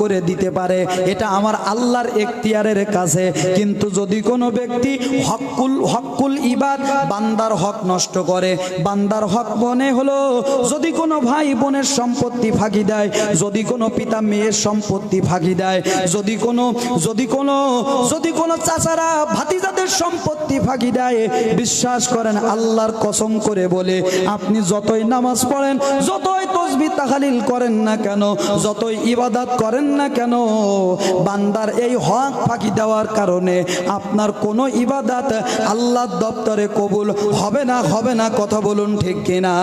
করে দিতে পারে। এটা আমার আল্লাহর এখতিয়ারের কাছে। কিন্তু যদি কোনো ব্যক্তি হকুল হকুল ইবাদ, বান্দার হক নষ্ট করে, বান্দার হক মনে হলো, যদি কোনো ভাই বোনের সম্পত্তি ফাঁকি দেয়, যদি কোনো পিতা মেয়ের সম্পত্তি ফাঁকি দেয়, যদি কোনো যদি কোনো যদি কোনো চাচারা ভাতিজাদের সম্পত্তি ফাঁকি দেয়, বিশ্বাস করেন আল্লাহর কসম করে বলে, আপনি যতই নামাজ পড়েন, যতই তসবি তাহালিল করেন না কেন, যতই ইবাদত করেন না কেন? বান্দার এই হক ফাঁকি দেওয়ার কারণে আপনার কোনো ইবাদাত আল্লাহর দপ্তরে কবুল হবে না হবে না, কথা বলুন ঠিক কিনা?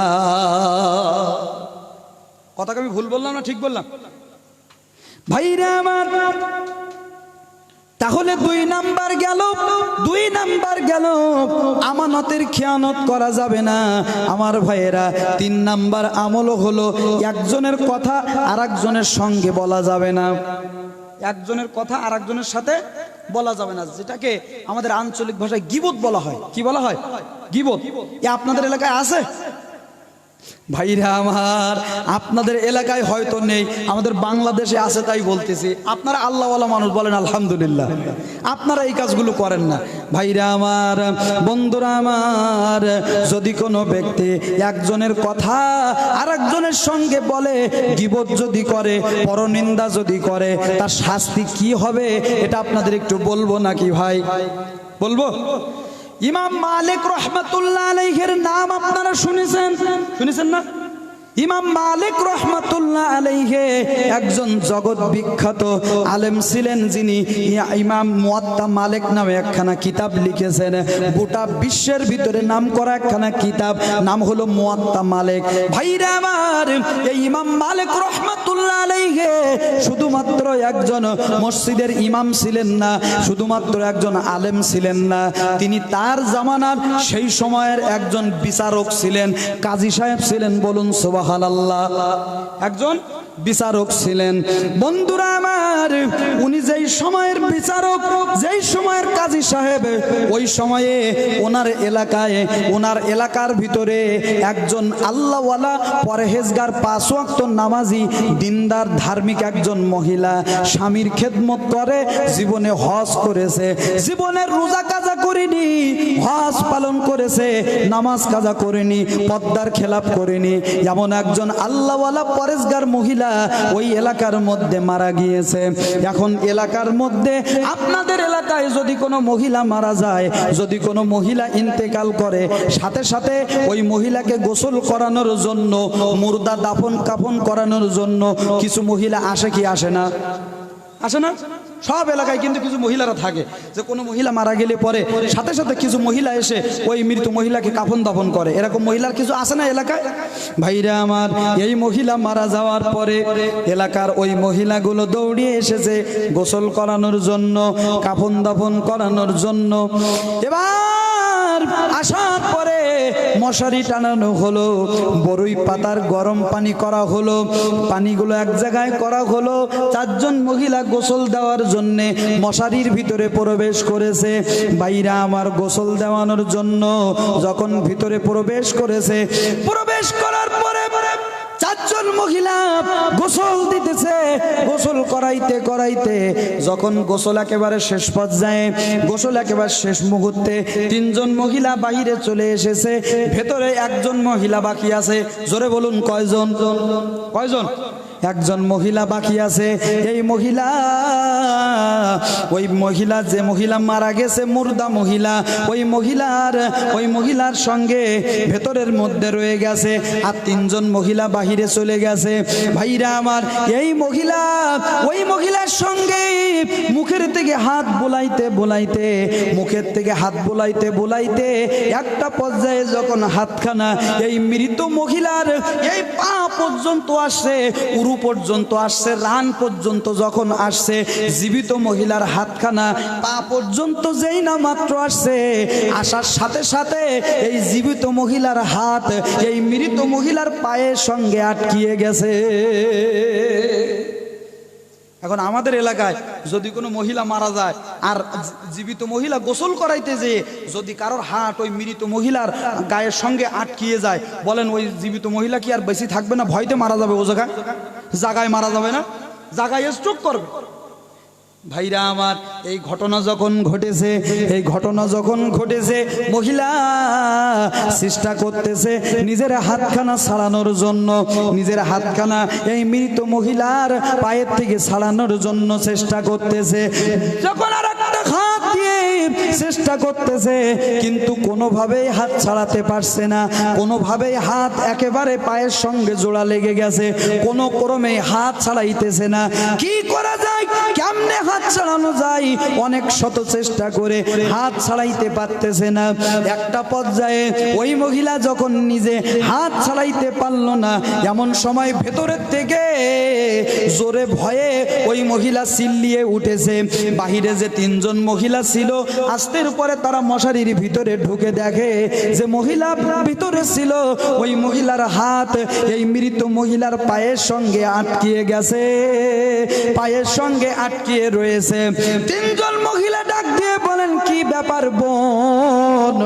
কথাকে আমি ভুল বললাম না ঠিক বললাম? ভাইরা আমার তাহলে দুই নাম্বার গেল, দুই নাম্বার গেল। আমানতের খেয়ানত করা যাবে না। আমার ভাইয়েরা, তিন নাম্বার আমল হলো একজনের কথা আর সঙ্গে বলা যাবে না। একজনের কথা আর সাথে বলা যাবে না। যেটাকে আমাদের আঞ্চলিক ভাষায় গিবত বলা হয়। কি বলা হয়? গিবত। আপনাদের এলাকায় আছে? ভাইরা আমার, আপনাদের এলাকায় হয়তো নেই, আমাদের বাংলাদেশে আছে তাই বলতেছি। আপনারা আল্লাহওয়ালা মানুষ বলেন, আলহামদুলিল্লাহ। আপনারা এই কাজগুলো করেন না। ভাইরা আমার, বন্ধুরা আমার, যদি কোনো ব্যক্তি একজনের কথা আর একজনের সঙ্গে বলে, গিবত যদি করে, পরনিন্দা যদি করে, তার শাস্তি কি হবে, এটা আপনাদের একটু বলব নাকি ভাই? বলব? ইমাম মালিক রহমতুল্লাহ আলাইহের নাম আপনারা শুনেছেন? শুনেছেন না? ইমাম মালিক রহমতুল্লাহ আলাইহে একজন জগৎ বিখ্যাত আলেম ছিলেন যিনি ইমাম মুয়াত্তা মালিক নামে একখানা কিতাব লিখেছেন। গোটা বিশ্বের ভিতরে নাম করা একখানা কিতাব, নাম হলো মুয়াত্তা মালিক। ভাইরা আমার, এই ইমাম মালিক রহমতুল্লাহ আলাইহে শুধুমাত্র একজন মসজিদের ইমাম ছিলেন না, শুধুমাত্র একজন আলেম ছিলেন না। তিনি তার জামানার সেই সময়ের একজন বিচারক ছিলেন। কাজী সাহেব ছিলেন, বলুন সুবহানাল্লাহ। একজন বিচারক ছিলেন। বন্ধুরা আমার, উনি যেই সময়ের বিচারক, যেই সময়ের কাজী সাহেব, ওই সময়ে ওনার এলাকায়, ওনার এলাকার ভিতরে একজন আল্লাহওয়ালা, পরহেজগার পাঁচ ওয়াক্ত নামাজি, দিনদার, ধার্মিক একজন মহিলা, স্বামীর খেদমত করে জীবনে হজ করেছে। জীবনের রোজা কাজা করেনি, হজ পালন করেছে, নামাজ কাজা করেনি, পদ্মার খেলাপ করেনি, এমন একজন আল্লাহওয়ালা পরেশগার মহিলা ওই এলাকার মধ্যে মারা গিয়েছে। এখন এলাকার মধ্যে আপনাদের এলাকায় যদি কোনো মহিলা মারা যায়, যদি কোনো মহিলা ইন্তেকাল করে, সাথে সাথে ওই মহিলাকে গোসল করানোর জন্য, মুর্দা দাফন কাফন করানোর জন্য কিছু মহিলা আসে কি আসে না? আসে না? সব এলাকায় কিন্তু কিছু মহিলারা থাকে। যে কোনো মহিলা মারা গেলে পরে সাথে সাথে কিছু মহিলা এসে ওই মৃত মহিলাকে কাফন দাফন করে। এরকম মহিলার কিছু আছে না এলাকায়? ভাইরা আমার, এই মহিলা মারা যাওয়ার পরে এলাকার ওই মহিলাগুলো দৌড়িয়ে এসেছে গোসল করানোর জন্য, কাফন দাফন করানোর জন্য। এবার আসার পরে মশারি টানানো হলো বড়ই পাতার গরম পানি করা হলো, পানিগুলো এক জায়গায় করা হলো, চারজন মহিলা গোসল দেওয়ার জন্যে মশারির ভিতরে প্রবেশ করেছে। বাইরা আমার গোসল দেওয়ানোর জন্য যখন ভিতরে প্রবেশ করেছে, প্রবেশ করার পরে চারজন মহিলা গোসল দিতেছে। গোসল করাইতে করাইতে যখন গোসল একেবারে শেষ পর্যায়ে, গোসল একেবারে শেষ মুহূর্তে তিনজন মহিলা বাহিরে চলে এসেছে। ভেতরে একজন মহিলা বাকি আছে। জোরে বলুন, কয়জন? কয়জন? একজন মহিলা বাকি আছে। এই মহিলা, ওই মহিলা যে মহিলা মারা গেছে, মুর্দা মহিলা, ওই মহিলার ওই মহিলার সঙ্গে ভেতরের মধ্যে রয়ে গেছে আর তিনজন মহিলা বাহিরে চলে গেছে। ভাইরা আমার, এই মহিলা, ওই মহিলার সঙ্গে মুখের থেকে হাত বোলাইতে বোলাইতে, মুখের থেকে হাত বোলাইতে বোলাইতে একটা পর্যায়ে যখন হাতখানা, এই মৃত মহিলার এই পা পর্যন্ত আসে, উরু পর্যন্ত আসছে, রান পর্যন্ত যখন আসছে, জীবিত মহিলার হাতখানা পা পর্যন্ত যেই না মাত্র আসছে, আসার সাথে সাথে এই জীবিত মহিলার হাত, এই মৃত মহিলার পায়ের সঙ্গে আটকিয়ে গেছে। এখন আমাদের এলাকায় যদি কোনো মহিলা মারা যায়, আর জীবিত মহিলা গোসল করাইতে যেয়ে যদি কারোর হাট ওই মৃত মহিলার গায়ের সঙ্গে আটকিয়ে যায়, বলেন ওই জীবিত মহিলা কি আর বেশি থাকবে না? ভয়তে মারা যাবে ও জায়গায়? জায়গায় মারা যাবে না? জাগায় স্ট্রোক করবে। ভাইরা আমার, এই ঘটনা যখন ঘটেছে, এই ঘটনা যখন ঘটেছে, মহিলা চেষ্টা করতেছে নিজের হাতখানা ছাড়ানোর জন্য, নিজের হাতখানা এই মৃত মহিলার পায়ের থেকে ছাড়ানোর জন্য চেষ্টা করতেছে। যখন আর একটা হাত দিয়ে চেষ্টা করতেছে, কিন্তু কোনোভাবেই হাত ছাড়াতে পারছে না, কোনোভাবেই হাত একেবারে পায়ের সঙ্গে জোড়া লেগে গেছে, কোনো ক্রমে হাত ছাড়াইতেছে না। কি করা যায়? কেমনে হাত ছাড়ানো যায়। অনেক শত চেষ্টা করে হাত ছাড়াইতে পারতেছে না। একটা পর্যায়ে ওই মহিলা যখন নিজে হাত ছাড়াইতে পারল না, এমন সময় ভেতরের থেকে জোরে ভয়ে ওই মহিলা চিল্লিয়ে উঠেছে। বাহিরে যে তিনজন মহিলা ছিল, আস্তের পরে তারা মশারির ভিতরে ঢুকে দেখে যে মহিলা ভিতরে ছিল। ওই মহিলার হাত এই মৃত মহিলার পায়ের সঙ্গে আটকিয়ে গেছে। পায়ের সঙ্গে আটকিয়ে রয়েছে। তিনজন মহিলা ডাক দিয়ে বলেন, কি ব্যাপার বোন?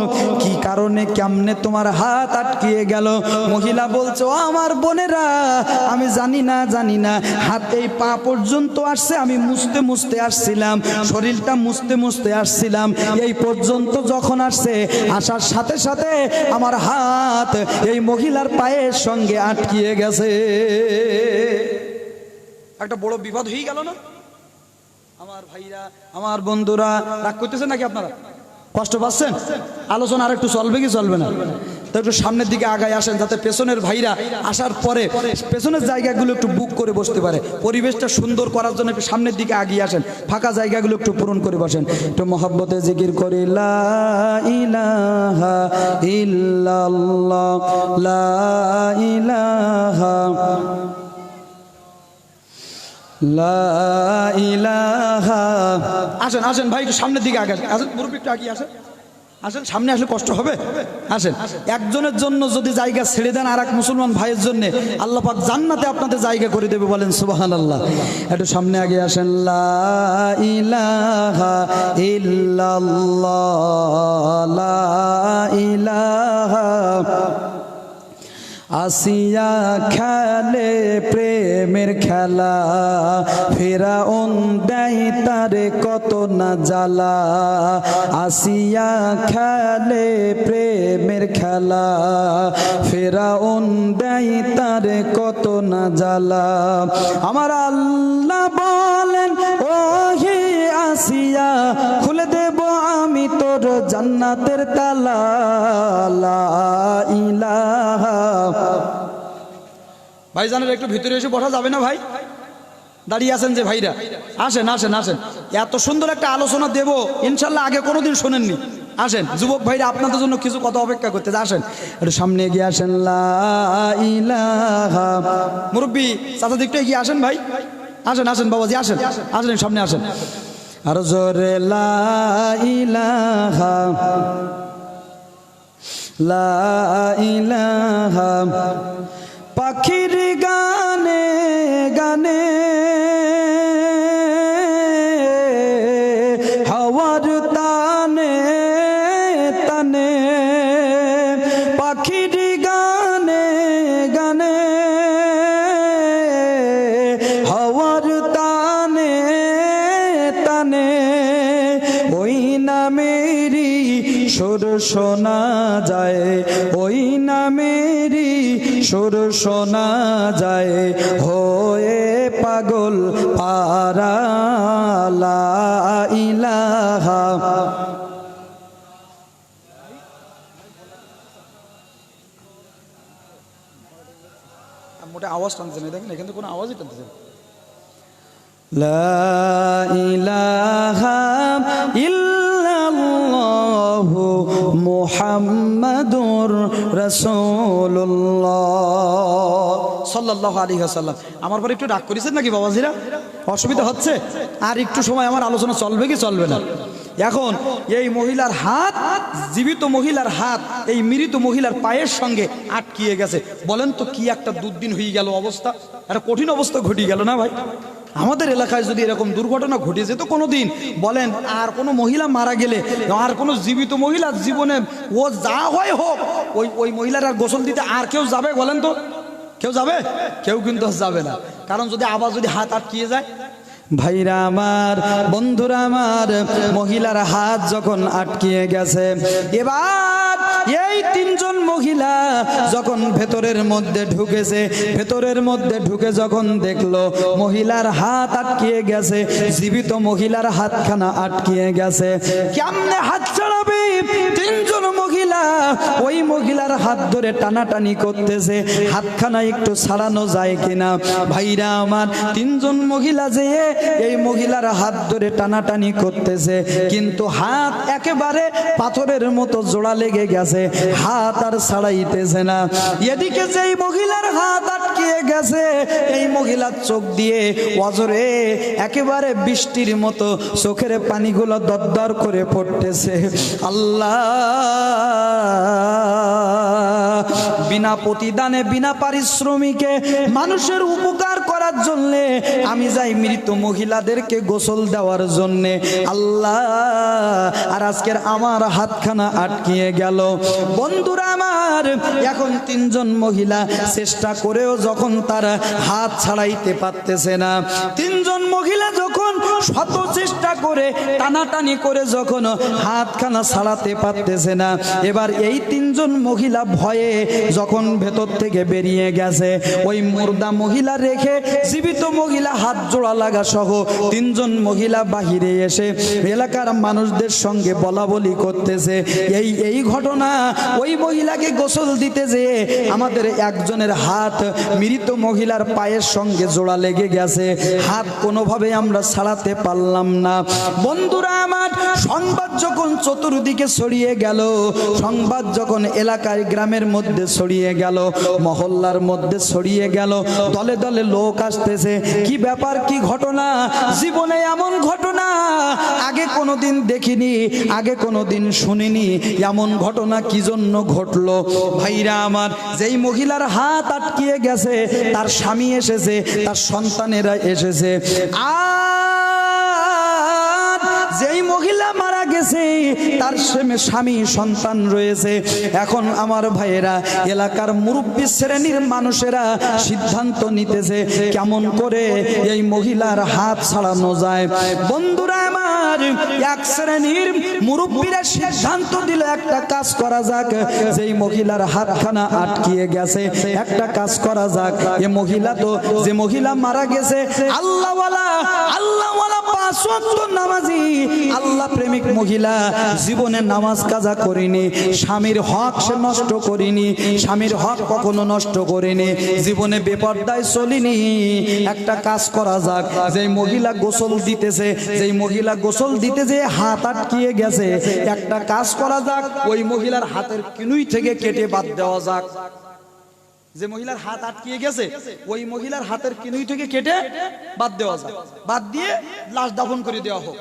কি কারণে, কেমনে তোমার হাত আটকিয়ে গেল? মহিলা বলছে আমার বোনেরা, আমি জানি না জানি না। হাত এই পা পর্যন্ত আসছে, আমি মুছতে মুছতে আসছিলাম। শরীরটা মুছতে মুছতে আসছিলাম। এই পর্যন্ত যখন আসছে, আসার সাথে সাথে আমার হাত এই মহিলার পায়ের সঙ্গে আটকিয়ে গেছে। একটা বড় বিপদ হয়ে গেল না? আমার ভাইরা, আমার বন্ধুরা, রাগ করতেছেন নাকি আপনারা? কষ্ট পাচ্ছেন? আলোচনা আর একটু চলবে কি চলবে না? তো একটু সামনের দিকে আগায় আসেন, যাতে পেছনের ভাইরা আসার পরে পেছনের জায়গাগুলো একটু বুক করে বসতে পারে। পরিবেশটা সুন্দর করার জন্য একটু সামনের দিকে আগিয়ে আসেন, ফাঁকা জায়গাগুলো একটু পূরণ করে বসেন। একটু মহাব্বতে জিকির করি ইল্লাল্লাহ, লা ইলাহা আসেন আসেন, ভাই, একটু সামনের দিকে আগে আসেন, মুরব্বী, একটু আগিয়ে আসেন। আসেন, সামনে আসলে কষ্ট হবে? আসেন, একজনের জন্য যদি জায়গা ছেড়ে দেন আর এক মুসলমান ভাইয়ের জন্য, আল্লাহ পাক জান্নাতে আপনাদের জায়গা করে দেবে বলেন সুবাহান আল্লাহ একটু সামনে আগে আসেন ইলাহা আসিয়া খেলে প্রেমের খেলা। ফেরা দেয় তারে কত না জ্বালা। আসিয়া খেলে প্রেমের খেলা। ফেরা দেয় তারে কত না জ্বালা। আমার আল্লাহ বলেন আসিয়া খুলে দেব আমি তোর জান্নাতের তালা। ভাই জানের একটু ভিতরে এসে বসা যাবে না ভাই? দাঁড়িয়ে আছেন যে ভাইরা। আসেন আসেন আসেন। এত সুন্দর একটা আলোচনা দেব, ইনশাল্লাহ আগে কোনোদিন শোনেননি। আসেন, যুবক ভাইরা, আপনাদের জন্য কিছু কথা অপেক্ষা করতে আসেন। একটু সামনে এগিয়ে আসেন। মুরব্বী চাচা দিকটা এগিয়ে আসেন ভাই। আসেন আসেন, বাবাজি, আসেন। আসেন, সামনে আসেন। আর জোরে লা ইলাহা লা শোনা যায় ওই নামেরই সুর শোনা যায় হয়ে পাগল পারা ইলাহা মোটা আওয়াজ টানছে না দেখেন এখান কোনো আওয়াজই টানতেছে না। লা ইলাহা ইল্লাল্লাহু মুহাম্মাদুর রাসূলুল্লাহ। সাল্লাল্লাহু আলাইহি ওয়াসাল্লাম। আমার পরে একটু রাগ করেছেন নাকি বাবাজিরা? অসুবিধা হচ্ছে? আর একটু সময় আমার আলোচনা চলবে কি চলবে না? এখন এই মহিলার হাত, জীবিত মহিলার হাত, এই মৃত মহিলার পায়ের সঙ্গে আটকিয়ে গেছে। বলেন তো কি একটা দুর্দিন হয়ে গেল অবস্থা? একটা কঠিন অবস্থা ঘটিয়ে গেল না ভাই? আমাদের এলাকায় যদি এরকম দুর্ঘটনা ঘটে যেত কোনো দিন বলেন, আর কোনো মহিলা মারা গেলে, আর কোনো জীবিত মহিলার জীবনে ও যা হয় হোক, ওই ওই মহিলার আর গোসল দিতে আর কেউ যাবে বলেন তো? কেউ যাবে? কেউ কিন্তু যাবে না। কারণ যদি আবার যদি হাত আটকিয়ে যায় ভাইরা আমার, বন্ধুরা আমার, মহিলার হাত যখন আটকিয়ে গেছে, এবার এই তিনজন মহিলা যখন ভেতরের মধ্যে ঢুকেছে, ভেতরের মধ্যে ঢুকে যখন দেখল, মহিলার হাত আটকিয়ে গেছে, জীবিত মহিলার হাতখানা আটকিয়ে গেছে। কেমনে হাত ছাড়াবে তিনজন মহিলা? ওই মহিলার হাত ধরে টানাটানি করতেছে, হাতখানা একটু ছাড়ানো যায় কিনা? ভাইরা আমার, তিনজন মহিলা যে এই মহিলার হাত ধরে টানাটানি করতেছে, কিন্তু হাত একেবারে পাথরের মতো জোড়া লেগে গেছে, হাত আর ছাড়াইতেছে না। এদিকে যেই মহিলার হাত আটকিয়ে গেছে, এই মহিলার চোখ দিয়ে অজরে একেবারে বৃষ্টির মতো চোখের পানিগুলো দরদর করে পড়তেছে। আল্লাহ! বিনা প্রতিদানে, বিনা পারিশ্রমিকে মানুষের উপকার করার জন্যে, আমি যাই মৃত মহিলাদেরকে গোসল দেওয়ার জন্যে। আল্লাহ, আর আজকের আমার হাতখানা আটকিয়ে গেল। বন্ধুরা আমার, এখন তিনজন মহিলা চেষ্টা করেও যখন তারা হাত ছাড়াইতে পারতেছে না, তিনজন মহিলা যখন শত চেষ্টা করে, টানাটানি করে যখন হাতখানা ছাড়াতে পারতেছে না, এবার এই তিনজন মহিলা ভয়ে যখন ভেতর থেকে বেরিয়ে গেছে, ওই মুর্দা মহিলা রেখে জীবিত মহিলা হাত জোড়া লাগা সহ তিনজন মহিলা বাহিরে এসে এলাকার মানুষদের সঙ্গে বলা বলি করতেছে। এই এই ঘটনা ওই মহিলাকে গোসল দিতে যেয়ে আমাদের একজনের হাত মৃত মহিলার পায়ের সঙ্গে জোড়া লেগে গেছে। হাত কোনোভাবে আমরা ছাড়াতে পারলাম না। বন্ধুরা আমার, সংবাদ যখন চতুর্দিকে ছড়িয়ে গেল, সংবাদ যখন এলাকায় গ্রামের মধ্যে ছড়িয়ে গেল, মহল্লার মধ্যে ছড়িয়ে গেল, দলে দলে লোক আসতেছে। কি ব্যাপার, কি ঘটনা? জীবনে এমন ঘটনা? আগে কোনোদিন দেখিনি, আগে কোনোদিন শুনিনি। এমন ঘটনা কি জন্য ঘটলো? ভাইরা আমার, যেই মহিলার হাত আটকিয়ে গেছে, তার স্বামী এসেছে, তার সন্তানেরা এসেছে। আর যেই মহিলা মারা গেছে, তার স্বামী- স্বামী, সন্তান রয়েছে। এখন আমার ভাইয়েরা, এলাকার মুরব্বী শ্রেণির মানুষেরা সিদ্ধান্ত নিতেছে, কেমন করে এই মহিলার হাত ছাড়ানো যায়। বন্ধুরা আমার, এক শ্রেণির মুরব্বীরা সিদ্ধান্ত দিল একটা কাজ করা যাক। যেই মহিলার হাতখানা আটকিয়ে গেছে, একটা কাজ করা যাক। এ মহিলা তো, যে মহিলা মারা গেছে, আল্লাহওয়ালা আল্লাহওয়ালা পাঁচ নামাজি আল্লাহ প্রেমিক মহিলা, জীবনে নামাজ কাজা করিনি, স্বামীর হক সে নষ্ট করিনি, স্বামীর হক কখনো নষ্ট করিনি, জীবনে বেপর্দায় চলিনি। একটা কাজ করা যাক, যেই মহিলা গোসল দিতেছে, যেই মহিলা গোসল দিতে যে হাত আটকিয়ে গেছে, একটা কাজ করা যাক, ওই মহিলার হাতের কিনুই থেকে কেটে বাদ দেওয়া যাক। যে মহিলার হাত আটকিয়ে গেছে, ওই মহিলার হাতের কিনুই থেকে কেটে বাদ দেওয়া যাক। বাদ দিয়ে লাশ দাফন করে দেওয়া হোক।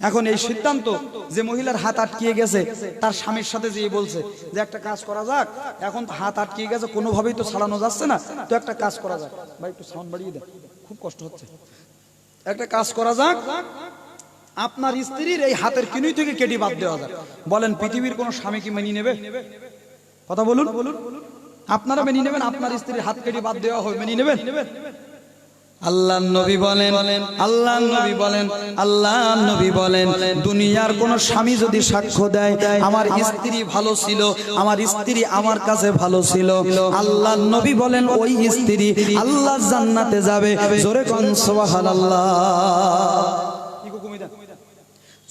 এখন এই সিদ্ধান্ত যে মহিলার হাত আটকিয়ে গেছে, তার স্বামীর সাথে যে বলছে যে একটা কাজ করা যাক, এখন তো হাত আটকিয়ে গেছে, কোনোভাবেই তো ছাড়ানো যাচ্ছে না, তো একটা কাজ করা যাক। ভাই, একটু সাউন্ড বাড়িয়ে দেন, খুব কষ্ট হচ্ছে। একটা কাজ করা যাক, আপনার স্ত্রীর এই হাতের কিনুই থেকে কেটে বাদ দেওয়া যাক। বলেন, পৃথিবীর কোন স্বামী কি মেনে নেবে? কথা বলুন। বলুন আপনারা মেনে নেবেন, আপনার স্ত্রীর হাত কেটে বাদ দেওয়া হবে মেনে নেবেন? আল্লাহ নবী বলেন আল্লাহ নবী বলেন আল্লাহ নবী বলেন, দুনিয়ার কোন স্বামী যদি সাক্ষ্য দেয়, আমার স্ত্রী ভালো ছিল, আমার স্ত্রী আমার কাছে ভালো ছিল। আল্লাহ নবী বলেন, ওই স্ত্রী আল্লাহ জান্নাতে যাবে। জোরে কোন, সুবহানাল্লাহ।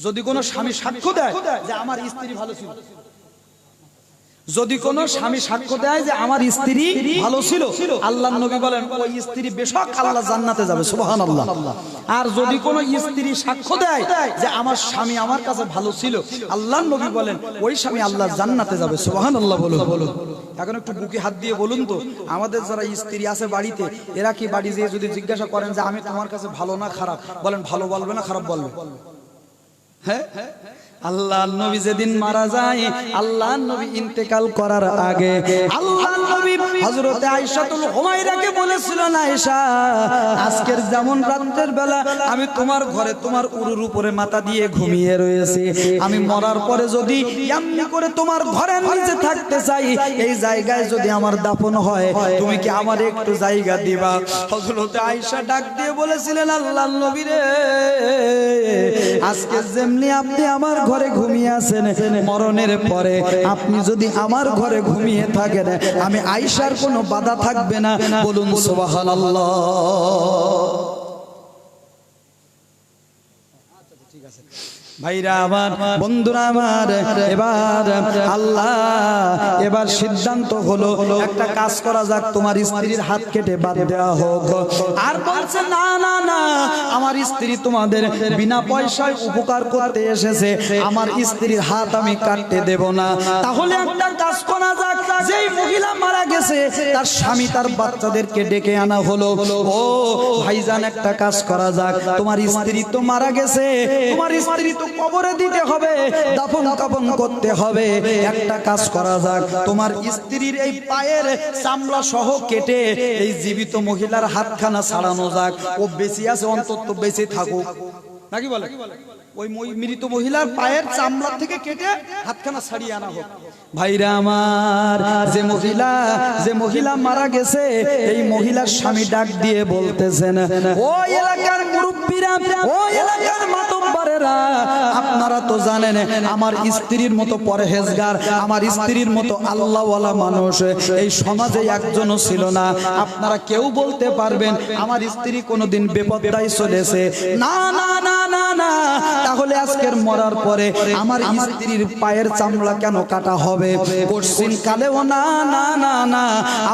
যদি কোনো স্বামী সাক্ষ্য দেয় যে আমার স্ত্রী ভালো ছিল যদি কোনো স্বামী সাক্ষ্য দেয় যে আমার স্ত্রী ভালো ছিল আল্লাহ নবী বলেন ওই স্ত্রী বেশক আল্লাহ জান্নাতে যাবে সুবহান আল্লাহ আর যদি কোনো স্ত্রী সাক্ষ্য দেয় যে আমার স্বামী আমার কাছে ভালো ছিল আল্লাহ নবী বলেন ওই স্বামী আল্লাহ জান্নাতে যাবে সুবহান আল্লাহ বলুন। বলুন। এখন একটু বুকে হাত দিয়ে বলুন তো আমাদের যারা স্ত্রী আছে বাড়িতে এরা কি বাড়ি যেয়ে যদি জিজ্ঞাসা করেন যে আমি তোমার কাছে ভালো না খারাপ? বলেন ভালো বলবে না খারাপ বলবে? হ্যাঁ? আল্লাহ নবী যেদিন মারা যায় আল্লাহ নবী ইন্তেকাল করার আগে আল্লাহ নবী বলেছিল না আয়েশা আজকের যেমন রাতের বেলা আমি তোমার ঘরে তোমার উরুর উপরে মাথা দিয়ে ঘুমিয়ে রয়েছি। আমি মরার পরে যদি এমনি করে তোমার ঘরের নিচে থাকতে চাই এই জায়গায় যদি আমার দাফন হয় তুমি কি আমার একটু জায়গা দিবা? হযরতে আয়েশা ডাক দিয়ে বলেছিলেন আল্লাহর নবী রে আজকে যেমনি আপনি আমার ঘরে ঘুমিয়ে আছেন মরণের পরে আপনি যদি আমার ঘরে ঘুমিয়ে থাকেন আমি আয়েশার কোনো বাধা থাকবে না। বলুন সুবহানাল্লাহ। ভাইরা আমার, বন্ধুরা আমার, এবার আল্লাহ, এবার সিদ্ধান্ত হলো, একটা কাজ করা যাক, তোমার স্ত্রীর হাত কেটে বাদ দেওয়া হোক। আর বলছে, না না না, আমার স্ত্রী তোমাদের বিনা পয়সায় উপকার করতে এসেছে, আমার স্ত্রীর হাত আমি কাটতে দেব না। তাহলে একটা কাজ করা যাক, যেই মহিলা মারা গেছে, তার স্বামী তার বাচ্চাদেরকে ডেকে আনা হলো। ও, ভাইজান, একটা কাজ করা যাক, তোমার স্ত্রী তো মারা গেছে, তোমার স্ত্রী তো কবরে দিতে হবে। দাফন কাফন করতে হবে। একটা কাজ করা যাক। তোমার স্ত্রীর এই পায়ের চামড়া সহ কেটে এই জীবিত মহিলার হাতখানা ছাড়ানো যাক। ও বেশি আছে, অন্তত বেঁচে থাকুক। নাকি বলে? ওই মৃত মহিলার পায়ের চামড়া থেকে কেটে হাতখানা ছাড়িয়ে আনা হোক। ভাইরা আমার, যে মহিলা যে মহিলা মারা গেছে, এই মহিলার স্বামী ডাক দিয়ে বলতেছেন, ও এলাকার মুরব্বীরা, ও এলাকার আপনারা তো জানেন, আমার স্ত্রীর মতো পরহেজগার, আমার স্ত্রীর মতো আল্লাহওয়ালা মানুষ, এই সমাজে একজনও ছিল না। আপনারা কেউ বলতে পারবেন, আমার স্ত্রী কোনোদিন বেপত্তায় চলেছে। না না না না না। তাহলে আজকের মরার পরে আমার স্ত্রীর পায়ের চামড়া কেন কাটা হবে? পশ্চিম কালেও না না না না।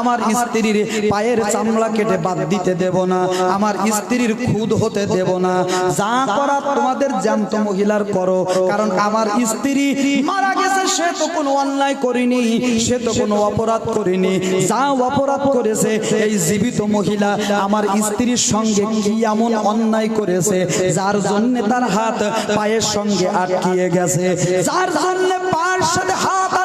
আমার স্ত্রীর পায়ের চামড়া কেটে বাদ দিতে দেব না। আমার স্ত্রীর খুদ হতে দেব না। যা করার তোমাদের জ্যান্ত মহিলার করো, কারণ আমার স্ত্রী মারা গেছে, সে তো কোনো অন্যায় করিনি, সে তো কোনো অপরাধ করিনি। যা অপরাধ করেছে, এই জীবিত মহিলা আমার স্ত্রীর সঙ্গে কি এমন অন্যায় করেছে, যার জন্য তার হাত পায়ের সঙ্গে আটকিয়ে গেছে, যার জন্য পায়ের সাথে হাত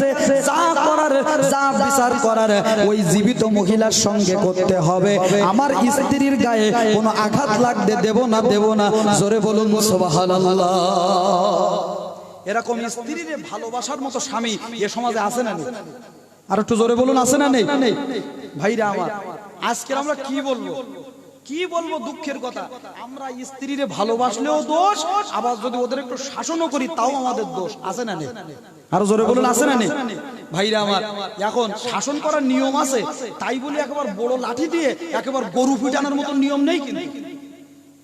গেছে যা করার, যা বিচার করার, ওই জীবিত মহিলার সঙ্গে করতে হবে। আমার স্ত্রীর গায়ে কোনো আঘাত লাগতে দেব না দেব না। জোরে বলুন, সুবহানাল্লাহ। এরকম স্ত্রীর ভালোবাসার মতো স্বামী এ সমাজে আছে না আর একটু জোরে বলুন, আছে না নেই? ভাইরা আমার আজকে আমরা কি বলব? কি বলব দুঃখের কথা? আমরা স্ত্রীরে ভালোবাসলেও দোষ, আবার যদি ওদের একটু শাসনও করি, তাও আমাদের দোষ। আছে না আরও জোরে বলুন, আছে না ভাইরা আমার, এখন শাসন করার নিয়ম আছে, তাই বলি একেবারে বড় লাঠি দিয়ে একেবারে গরু পিটানোর মতো নিয়ম নেই কিন্তু।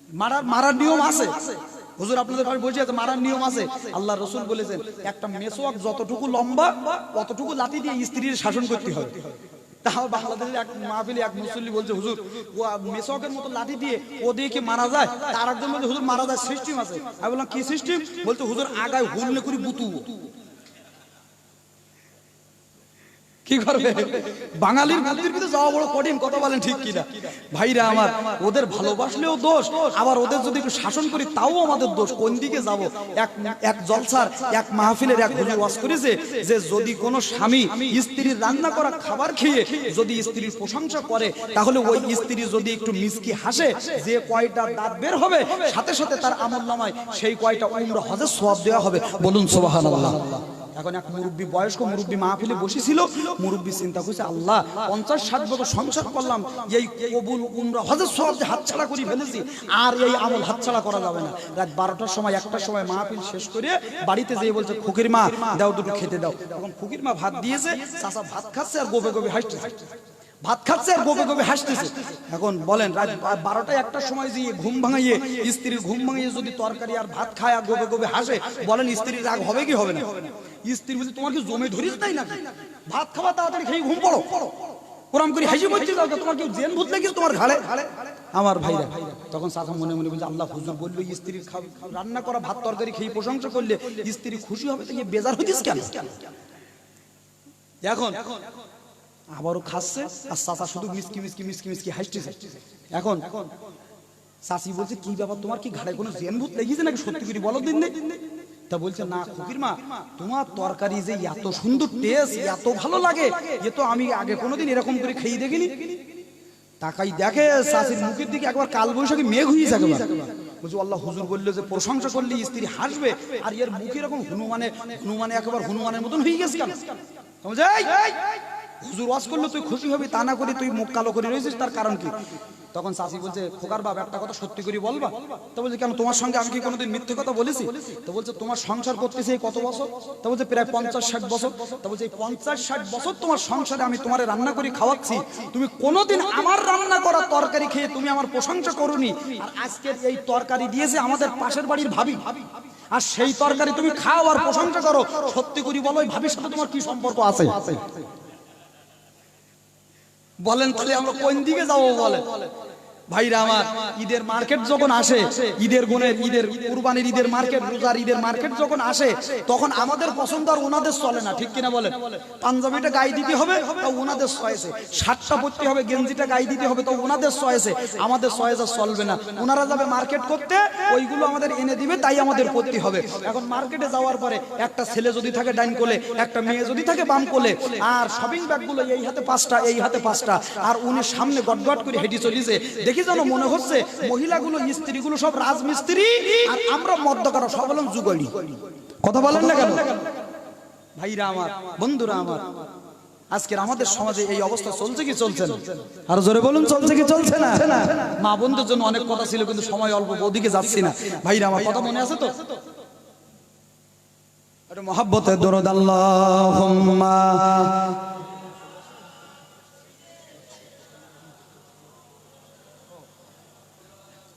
মারার মারার নিয়ম আছে। হুজুর, আপনাদের কাছে বলছি, আছে, মারার নিয়ম আছে। আল্লাহ রসুল বলেছেন, একটা মেসোয়াক যতটুকু লম্বা ততটুকু লাঠি দিয়ে স্ত্রীর শাসন করতে হবে তাও বাংলাদেশের এক এক বলছে মতো লাঠি দিয়ে মারা যায় বলছে মারা যায়, সিস্টেম আমি বললাম, কি সিস্টেম? বলতে হুজুর, আগায় হুললে করি বুতু কি করবে বাঙালির বুদ্ধির ভিতরে যাওয়া বড় কঠিন, কথা বলেন ঠিক কিনা? ভাইরা আমার, ওদের ভালোবাসলেও দোষ, আবার ওদের যদি একটু শাসন করি, তাও আমাদের দোষ। কোন দিকে যাব? এক এক জলসার, এক মাহফিলের এক হুজুর ওয়াজ করেছে যে, যদি কোনো স্বামী স্ত্রীর রান্না করা খাবার খেয়ে যদি স্ত্রীর প্রশংসা করে, তাহলে ওই স্ত্রী যদি একটু মিসকি হাসে, যে কয়টা দাঁত বের হবে, সাথে সাথে তার আমল নামায়, সেই কয়টা উমরা হজের সওয়াব দেওয়া হবে। বলুন সুবহানাল্লাহ। এখন এক মুরব্বী বয়স্ক মুরব্বী মাহফিলে বসেছিল, মুরব্বী চিন্তা করছে, আল্লাহ, পঞ্চাশ, ষাট বছর সংসার করলাম, এই কবুল, উমরা, হজের সব যে হাতছাড়া করে ফেলেছি, আর এই আমল হাতছাড়া করা যাবে না। রাত বারোটার সময়, একটার সময় মাহফিল শেষ করে বাড়িতে যেয়ে বলছে খুকির মা, দাও দুটো খেতে দাও। তখন খুকির মা ভাত দিয়েছে চাষা ভাত খাচ্ছে আর গোবে গোবে হাসতেছে ভাত খাচ্ছে আর গোবে গোবে হাসতেছে। এখন বলেন, রাত বা- বারোটায় একটার সময় যে ঘুম ভাঙাইয়ে, স্ত্রীর ঘুম ভাঙিয়ে যদি তরকারি আর ভাত খায় আর গোবে গোবে হাসে, বলেন স্ত্রীর রাগ হবে কি হবে না? স্ত্রী বলছে জমে ধরিস ভাত খাওয়া তাড়াতাড়ি খেয়ে ঘুম পড়ো। হাসি তোমার কি জেন ভূত তোমার ঘাড়ে? আমার ভাইরা, তখন মনে মনে বলছে, আল্লাহ হুজুর বলল, স্ত্রীর রান্না করা, ভাত তরকারি খেয়ে প্রশংসা করলে স্ত্রী খুশি হবে তো বেজার হইতিস কেন? এখন আবারও খাচ্ছে, আর চাচা শুধু মিসকি মিসকি মিসকি মিসকি হাসতেছে। এখন চাচি বলছে, কি ব্যাপার, তোমার কি ঘাড়ে কোনো জেন ভূত লেগেছে নাকি? সত্যি করে বলো দিন তা বলছে না ফকির মা তোমার তরকারি যে এত সুন্দর টেস্ট এত ভালো লাগে এ তো আমি আগে কোনোদিন এরকম করে খেয়ে দেখিনি। তাকাই দেখে শাশির মুখের দিকে একবার কাল বৈশাখী মেঘ হয়ে যাবে বুঝু আল্লাহ হুজুর বলল যে প্রশংসা করলে স্ত্রী হাসবে আর এর মুখে এরকম হনুমানে হনুমানে একবার হনুমানের মতন হয়ে গেছে কেন? হুজুর ওয়াজ করলে তুই খুশি হবি, তা না করে তুই মুখ কালো করে রয়েছিস, তার কারণ কি? তখন শাশি বলছে, খোকার বাবা একটা কথা সত্যি করে বলবা? তো বলছে, কেন তোমার সঙ্গে আমি কি কোনোদিন মিথ্যে কথা বলেছি? তো বলছে, তোমার সংসার করতেছে এই কত বছর? তো বলছে, প্রায় পঞ্চাশ ষাট বছর। তো বলছে, এই পঞ্চাশ ষাট বছর তোমার সংসারে আমি তোমার রান্না করে, খাওয়াচ্ছি। তুমি কোনোদিন আমার রান্না করা তরকারি খেয়ে তুমি আমার প্রশংসা করনি। আর আজকের এই তরকারি দিয়েছে আমাদের পাশের বাড়ির ভাবি। আর সেই তরকারি তুমি খাও আর প্রশংসা করো। সত্যি করি বলো ওই ভাবির সাথে তোমার কি সম্পর্ক আছে? বলেন তাহলে আমরা কোন দিকে যাব বলে ভাইরা আমার, ঈদের মার্কেট যখন আসে, ঈদের গুণের, ঈদের কুরবানির ঈদের মার্কেট, রোজার ঈদের মার্কেট যখন আসে, তখন আমাদের পছন্দ আর ওনাদের চলে না, ঠিক কিনা বলেন? পাঞ্জাবিটা গায়ে দিতে হবে তা ওনাদের চয়েসে। শার্টটা পরতে হবে, গেঞ্জিটা গায়ে দিতে হবে তো ওনাদের চয়েসে। আমাদের চয়েসে চলবে না। ওনারা যাবে মার্কেট করতে, ওইগুলো আমাদের এনে দিবে, তাই আমাদের করতে হবে। এখন মার্কেটে যাওয়ার পরে একটা ছেলে যদি থাকে ডাইন কোলে, একটা মেয়ে যদি থাকে বাম কোলে, আর শপিং ব্যাগগুলো এই হাতে পাঁচটা, এই হাতে পাঁচটা, আর উনি সামনে গটগট করে হেঁটে চলিছে, দেখি যেন মনে হচ্ছে মহিলাগুলো স্ত্রীগুলো সব রাজমিস্ত্রি আর আমরা মদ্যকার সব হলাম যুগড়ি কথা বলেন না কেন? ভাইরা আমার বন্ধুরা আমার আজকের আমাদের সমাজে এই অবস্থা চলছে কি চলছে না? আর জোরে বলুন চলছে কি চলছে না? মা বন্ধুর জন্য অনেক কথা ছিল কিন্তু সময় অল্প ওদিকে যাচ্ছি না। ভাইরা আমার কথা মনে আছে তো? একটু মহাব্বতে দরদ আল্লাহুম্মা।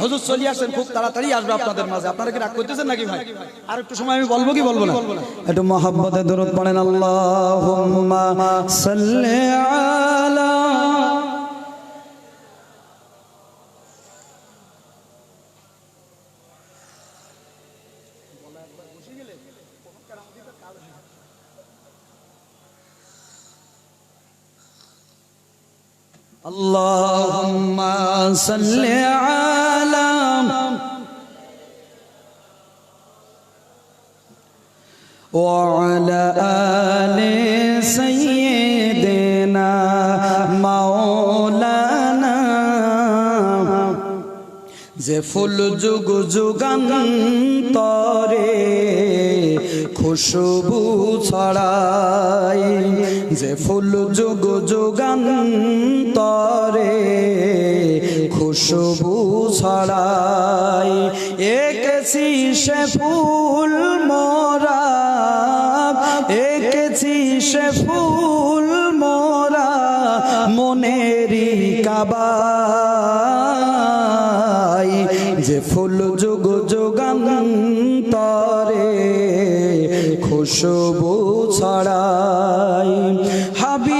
হুজুর চলে আসেন খুব তাড়াতাড়ি আসবে আপনাদের মাঝে আপনারা কি রাগ করতেছেন নাকি ভাই আর একটু সময় আমি বলবো কি বলবো না একটু মহাব্বতে দরুদ পড়েন আল্লাহুম্মা সাল্লি আলা اللهم صل على وعلى آل سيدنا مولانا যে ফুল যুগ যুগান্তরে খুশবু ছড়াই যে ফুল যুগ যুগান্তরে খুশবু ছড়াই একেছি সে ফুল মোরা একেছি সে ফুল মোরা মনেরি কাবাই। যে ফুল যুগ যুগান্তরে খুশবু ছড়াই। হাবি